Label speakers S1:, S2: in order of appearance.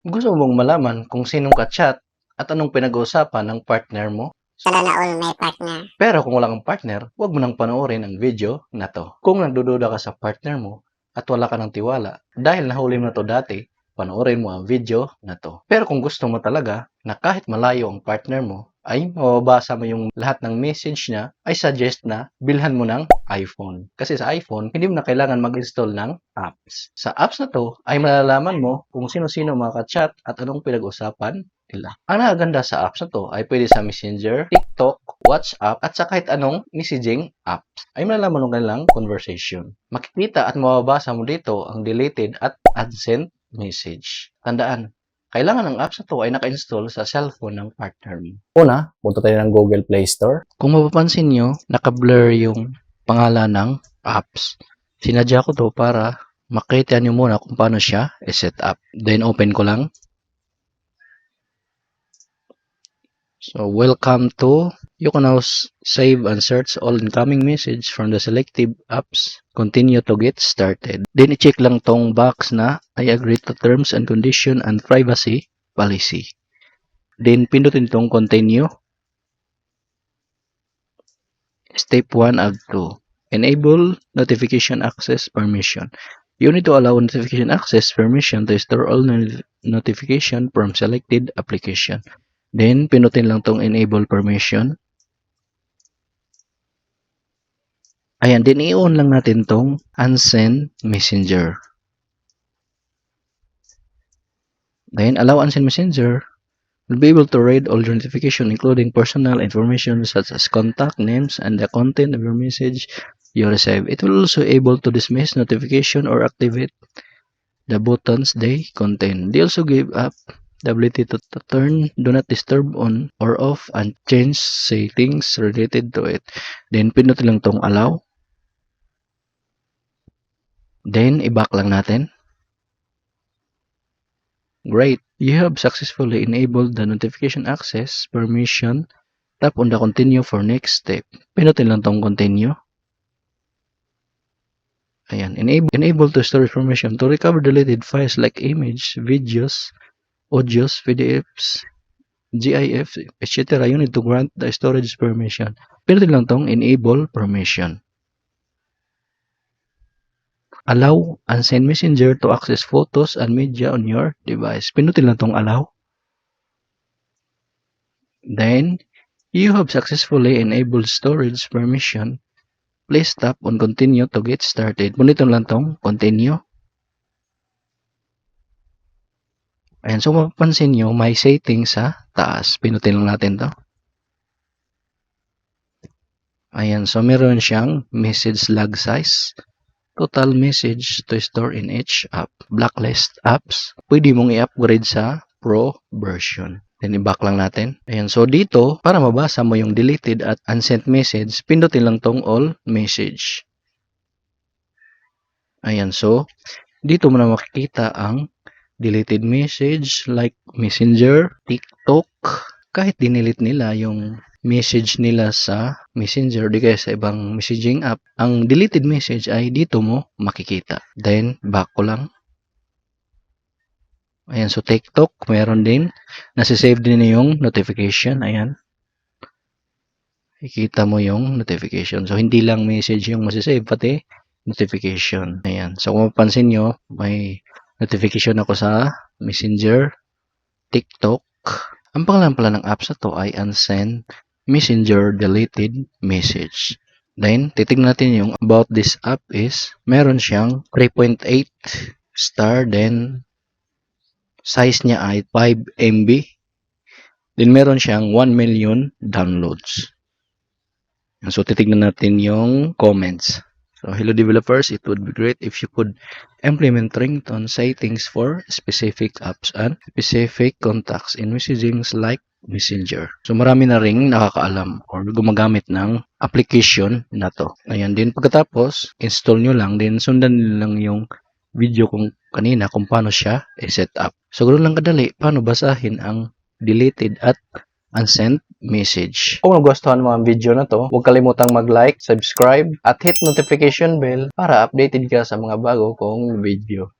S1: Gusto mong malaman kung sinong ka-chat at anong pinag-uusapan ng partner mo?
S2: Sana na all may partner.
S1: Pero kung wala kang partner, huwag mo nang panoorin ang video na to. Kung nagdududa ka sa partner mo at wala ka ng tiwala, dahil nahuli mo na to dati, panoorin mo ang video na to. Pero kung gusto mo talaga na kahit malayo ang partner mo, ay mababasa mo yung lahat ng message niya, ay suggest na bilhan mo ng iPhone. Kasi sa iPhone, hindi mo na kailangan mag-install ng apps. Sa apps na to, ay malalaman mo kung sino-sino mga ka-chat at anong pinag-usapan nila. Ang nakaganda sa apps na to ay pwede sa Messenger, TikTok, WhatsApp, at sa kahit anong messaging apps. Ay malalaman mo kanilang conversation. Makikita at mababasa mo dito ang deleted at unsent message. Tandaan, kailangan ng apps na to ay naka-install sa cellphone ng partner mo. Una, punta tayo ng Google Play Store. Kung mapapansin nyo, naka-blur yung pangalan ng apps. Sinadya ko to para makita nyo muna kung paano siya i-set up. Then, open ko lang. So, welcome to, you can now save and search all incoming message from the selective apps. Continue to get started. Then, i-check lang tong box na I agree to terms and condition and privacy policy. Then, pindutin tong continue. Step 1 ag 2. Enable notification access permission. You need to allow notification access permission to store all no- notification from selected application. Then, pinutin lang tong enable permission. Ayan, din i-on lang natin tong unsend messenger. Then, allow unsend messenger. Will be able to read all your notification including personal information such as contact names and the content of your message you receive. It will also able to dismiss notification or activate the buttons they contain. They also give up the ability to, turn do not disturb on or off and change settings related to it. Then, pinutin lang tong allow. Then, i-back lang natin. Great. You have successfully enabled the notification access permission. Tap on the continue for next step. Pinutin lang tong continue. Ayan. Enable, enable to store information to recover deleted files like image, videos, audios, PDFs, GIF, etc. You need to grant the storage permission. Pinutin lang tong enable permission. Allow and send messenger to access photos and media on your device. Pinutin lang tong allow. Then, you have successfully enabled storage permission. Please tap on continue to get started. Punitin lang tong continue. Ayan, so mapapansin nyo, may setting sa taas. Pinutin lang natin to. Ayan, so meron siyang message log size, total message to store in each app, blacklist apps. Pwede mong i-upgrade sa Pro version. Then, i-back lang natin. Ayan, so dito, para mabasa mo yung deleted at unsent message, pindutin lang tong all message. Ayan, so, dito mo na makikita ang deleted message like Messenger, TikTok, kahit dinelete nila yung message nila sa Messenger di kaya sa ibang messaging app, ang deleted message ay dito mo makikita. Then, back ko lang. Ayan, so TikTok, meron din. Nasisave din yung notification. Ayan. Ikita mo yung notification. So, hindi lang message yung masisave, pati notification. Ayan. So, kung mapansin nyo, may notification ako sa Messenger, TikTok. Ang pangalan pala ng apps na to ay Unsend Messenger Deleted Message. Then, titignan natin yung about this app is, meron siyang 3.8 star, then size niya ay 5 MB. Then, meron siyang 1 million downloads. So, titignan natin yung comments. So, hello developers, it would be great if you could implement ringtone settings for specific apps and specific contacts in messaging like Messenger. So marami na ring nakakaalam or gumagamit ng application na to. Ayan din pagkatapos, install nyo lang din sundan nyo lang yung video kung kanina kung paano siya i-set up. So ganoon lang kadali paano basahin ang deleted at unsent message. Kung nagustuhan mo ang video na to, huwag kalimutang mag-like, subscribe, at hit notification bell para updated ka sa mga bago kong video.